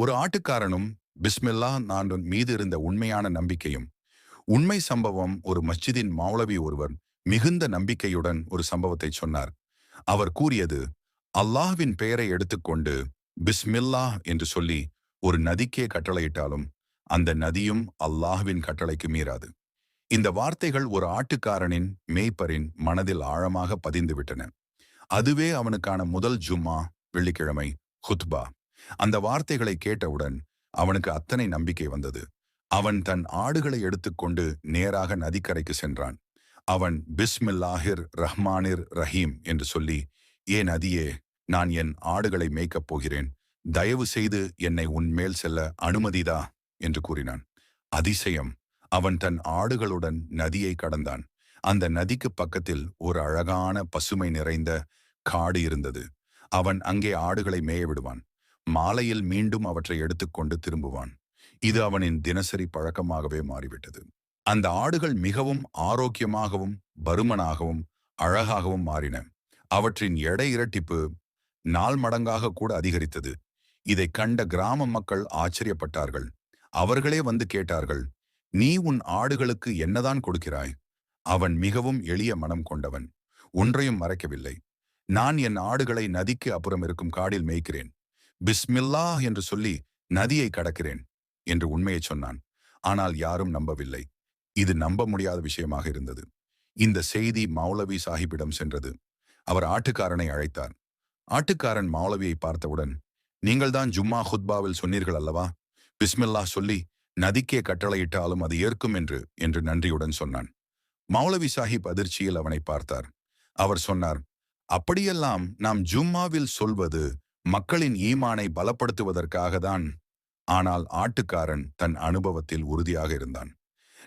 ஒரு ஆட்டுக்காரனும் பிஸ்மில்லா நான் மீது இருந்த உண்மையான நம்பிக்கையும் உண்மை சம்பவம் ஒரு மஸ்ஜிதின் மௌலவி ஒருவர் மிகுந்த நம்பிக்கையுடன் ஒரு சம்பவத்தை சொன்னார். அவர் கூறியது அல்லாஹ்வின் பெயரை எடுத்துக்கொண்டு பிஸ்மில்லா என்று சொல்லி ஒரு நதிக்கே கட்டளையிட்டாலும் அந்த நதியும் அல்லாஹ்வின் கட்டளைக்கு மீறாது. இந்த வார்த்தைகள் ஒரு ஆட்டுக்காரனின் மேய்ப்பரின் மனதில் ஆழமாக பதிந்துவிட்டன. அதுவே அவனுக்கான முதல் ஜும்மா வெள்ளிக்கிழமை ஹுத்பா. அந்த வார்த்தைகளை கேட்டவுடன் அவனுக்கு அத்தனை நம்பிக்கை வந்தது. அவன் தன் ஆடுகளை எடுத்துக்கொண்டு நேராக நதிக்கரைக்கு சென்றான். அவன் பிஸ்மில்லாஹிர் ரஹ்மானிர் ரஹீம் என்று சொல்லி ஏ நதியே நான் என் ஆடுகளை மேய்க்கப் போகிறேன். தயவு செய்து என்னை உன்மேல் செல்ல அனுமதிதா என்று கூறினான். அதிசயம்! அவன் தன் ஆடுகளுடன் நதியை கடந்தான். அந்த நதிக்கு பக்கத்தில் ஒரு அழகான பசுமை நிறைந்த காடு இருந்தது. அவன் அங்கே ஆடுகளை மேய விடுவான். மாலையில் மீண்டும் அவற்றை எடுத்துக்கொண்டு திரும்புவான். இது அவனின் தினசரி பழக்கமாகவே மாறிவிட்டது. அந்த ஆடுகள் மிகவும் ஆரோக்கியமாகவும் பருமனாகவும் அழகாகவும் மாறின. அவற்றின் எடை இரட்டிப்பு நாள் மடங்காக கூட அதிகரித்தது. இதை கண்ட கிராம மக்கள் ஆச்சரியப்பட்டார்கள். அவர்களே வந்து கேட்டார்கள் நீ உன் ஆடுகளுக்கு என்னதான் கொடுக்கிறாய்? அவன் மிகவும் எளிய மனம் கொண்டவன். ஒன்றையும் மறைக்கவில்லை. நான் என் ஆடுகளை நதிக்கு அப்புறம் இருக்கும் காடில் மேய்க்கிறேன். பிஸ்மில்லா என்று சொல்லி நதியை கடக்கிறேன் என்று உண்மையை சொன்னான். ஆனால் யாரும் நம்பவில்லை. இது நம்ப முடியாத விஷயமாக இருந்தது. இந்த செய்தி மௌலவி சாஹிப்பிடம் சென்றது. அவர் ஆட்டுக்காரனை அழைத்தார். ஆட்டுக்காரன் மௌலவியை பார்த்தவுடன் நீங்கள்தான் ஜும்மா ஹுத்பாவில் சொன்னீர்கள் அல்லவா? பிஸ்மில்லா சொல்லி நதிக்கே கட்டளையிட்டாலும் அது ஏற்கும் என்று என்று நன்றியுடன் சொன்னான். மௌலவி சாஹிப் அதிர்ச்சியில் அவனை பார்த்தார். அவர் சொன்னார் அப்படியெல்லாம் நாம் ஜும்மாவில் சொல்வது மக்களின் ஈமானை பலப்படுத்துவதற்காக தான் ஆனால் ஆட்டுக்காரன் தன் அனுபவத்தில் உறுதியாக இருந்தான்.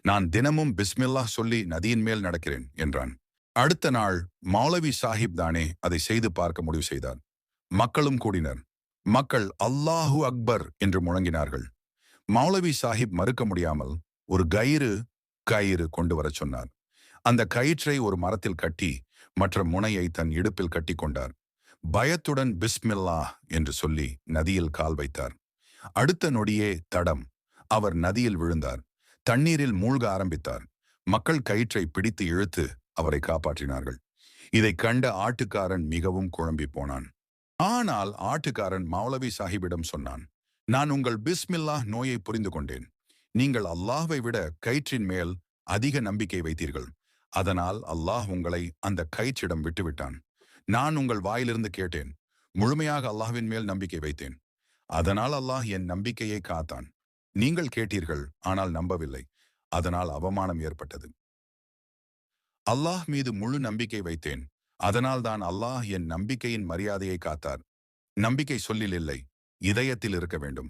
நான் தினமும் பிஸ்மில்லா சொல்லி நதியின் மேல் நடக்கிறேன் என்றான். அடுத்த நாள் மௌலவி சாஹிப் தானே அதை செய்து பார்க்க முடிவு செய்தார். மக்களும் கூடினர். மக்கள் அல்லாஹு அக்பர் என்று முழங்கினார்கள். மௌலவி சாஹிப் மறுக்க முடியாமல் ஒரு கயிறு கயிறு கொண்டு வரச் சொன்னார். அந்த கயிற்றை ஒரு மரத்தில் கட்டி மற்ற முனையை தன் இடுப்பில் கட்டி கொண்டார். பயத்துடன் பிஸ்மில்லா என்று சொல்லி நதியில் கால் வைத்தார். அடுத்த நொடியே தடம். அவர் நதியில் விழுந்தார். தண்ணீரில் மூழ்க ஆரம்பித்தார். மக்கள் கயிற்றை பிடித்து இழுத்து அவரை காப்பாற்றினார்கள். இதைக் கண்ட ஆட்டுக்காரன் மிகவும் குழம்பி போனான். ஆனால் ஆட்டுக்காரன் மௌலவி சாஹிப்பிடம் சொன்னான் நான் உங்கள் பிஸ்மில்லா நோயை புரிந்து கொண்டேன். நீங்கள் அல்லாஹ்வை விட கயிற்றின் மேல் அதிக நம்பிக்கை வைத்தீர்கள். அதனால் அல்லாஹ் உங்களை அந்த கயிற்றிடம் விட்டுவிட்டான். நான் உங்கள் வாயிலிருந்து கேட்டேன். முழுமையாக அல்லாஹ்வின் மேல் நம்பிக்கை வைத்தேன். அதனால் அல்லாஹ் என் நம்பிக்கையை காத்தான். நீங்கள் கேட்டீர்கள் ஆனால் நம்பவில்லை. அதனால் அவமானம் ஏற்பட்டது. அல்லாஹ் மீது முழு நம்பிக்கை வைத்தேன். அதனால் தான் அல்லாஹ் என் நம்பிக்கையின் மரியாதையை காத்தார். நம்பிக்கை சொல்லில் இல்லை இதயத்தில் இருக்க வேண்டும்.